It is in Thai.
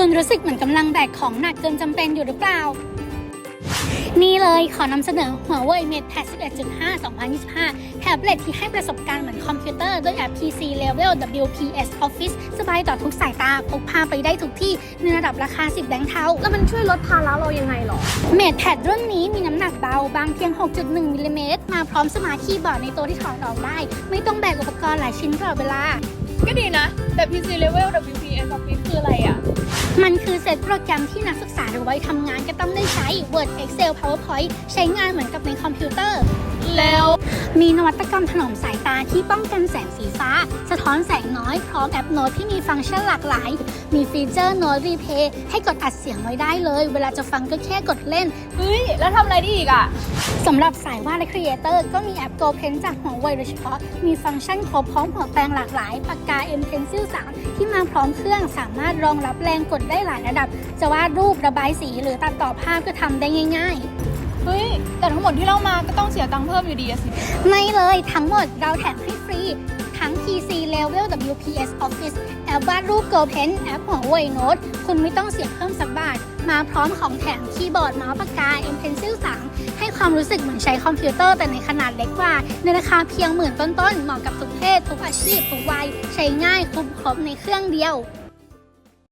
คุณรู้สึกเหมือนกำลังแบกของหนักเกินจำเป็นอยู่หรือเปล่า นี่เลยขอนำเสนอ Huawei MatePad 11.5 2025 แท็บเล็ตที่ให้ประสบการณ์เหมือนคอมพิวเตอร์ด้วยแอป PC Level WPS Office สบายต่อทุกสายตาพกพาไปได้ทุกที่ในระดับราคา 10 แบงค์เทาแล้วมันช่วยลดภาระเรายังไงหรอ MatePad รุ่นนี้มีน้ำหนักเบา บางเพียง 6.1 มิลลิเมตร มาพร้อมสมาร์ทคีย์บอร์ดในตัวที่ถอดออกได้ ไม่ต้องแบกอุปกรณ์หลายชิ้นตลอดเวลา ก็ดีนะ แต่ PC Level เซตโปรแกรมที่นักศึกษาหรือวัยทำงานก็ต้องได้ใช้ Word Excel PowerPoint ใช้งานเหมือนกับในคอมพิวเตอร์ มีนวัตกรรมถนอมสายตาที่ป้องกันแสงสีฟ้า สะท้อนแสงน้อย พร้อมแอปโน้ตที่มีฟังก์ชันหลากหลาย มีฟีเจอร์โน้ตรีเพย์ให้กดอัดเสียงไว้ได้เลย เวลาจะฟังก็แค่กดเล่น เฮ้ย แล้วทำอะไรได้อีกอะ สำหรับสายวาดและครีเอเตอร์ก็มีแอป Go Pen จากหัวไวโดยเฉพาะ มีฟังก์ชันครบพร้อมหัวแปรงหลากหลาย ปากกา M Pencil 3 ที่มาพร้อมเครื่องสามารถรองรับแรงกดได้หลายระดับ จะวาดรูประบายสีหรือตัดต่อภาพก็ทำได้ง่ายเฮ้ย แต่ทั้งหมดที่เล่ามาก็ต้องเสียตังค์เพิ่มอยู่ดีอะสิ ไม่เลยทั้งหมดเราแถมฟรีทั้ง PC Level WPS Office แอปวาดรูป Go Pen แอปหัวไวโน้ตคุณไม่ต้องเสียเพิ่มสักบาท มาพร้อมของแถมคีย์บอร์ดเมาส์ปากกา M Pencil 3 ให้ความรู้สึกเหมือนใช้คอมพิวเตอร์แต่ในขนาดเล็กกว่า ในราคาเพียงหมื่นต้นๆ เหมาะกับทุกเพศ ทุกอาชีพ ทุกวัย ใช้ง่ายคุ้มครบในเครื่องเดียว